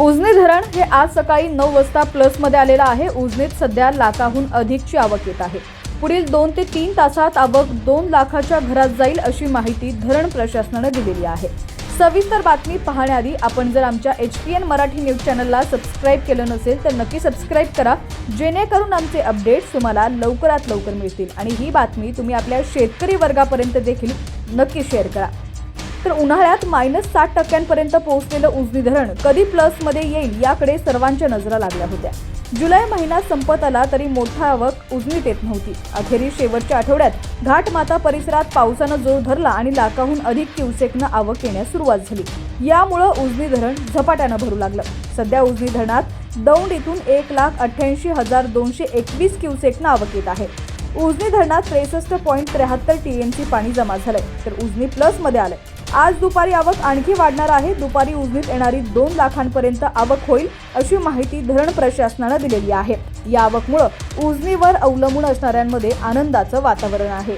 उजनी धरण हे आज सकाळी नऊ वाजता प्लसमध्ये आलेलं आहे. उजनीत सध्या लाखाहून अधिकची आवक येत आहे. पुढील दोन ते तीन तासात आवक दोन लाखाच्या घरात जाईल अशी माहिती धरण प्रशासनानं दिलेली आहे. सविस्तर बातमी पाहण्याआधी आपण जर आमच्या H P N Marathi news चॅनलला सबस्क्राईब केलं नसेल तर नक्की सबस्क्राईब करा. जेणेकरून आमचे अपडेट्स तुम्हाला लवकरात लवकर मिळतील. आणि ही बातमी तुम्ही आपल्या शेतकरी वर्गापर्यंत देखील नक्की शेअर करा. तर उन्हाळ्यात मायनस साठ टक्क्यांपर्यंत पोहोचलेलं उजनी धरण कधी प्लसमध्ये येईल याकडे सर्वांच्या नजरा लागल्या होत्या. जुलै महिना संपत आला तरी मोठा आवक उजनीत येत नव्हती. अखेरीस शेवटच्या आठवड्यात घाटमाता परिसरात पावसानं जोर धरला आणि लाखाहून अधिक क्युसेकनं आवक येण्यास सुरुवात झाली. यामुळं उजनी धरण झपाट्यानं भरू लागलं. सध्या उजनी धरणात दौंड इथून एक लाख अठ्ठ्याऐंशी हजार दोनशे एकवीस क्युसेकनं आवक येत आहे. उजनी धरणात त्रेसष्ट पॉईंट त्र्याहत्तर टी एमची पाणी जमा झालंय. तर उजनी प्लसमध्ये आलंय. आज दुपारी आवक आणखी वाढणार आहे. दुपारी उजनीत येणारी दोन लाखांपर्यंत आवक होईल अशी माहिती धरण प्रशासनानं दिलेली आहे. या आवकमुळं उजनीवर अवलंबून असणाऱ्यांमध्ये आनंदाचं वातावरण आहे.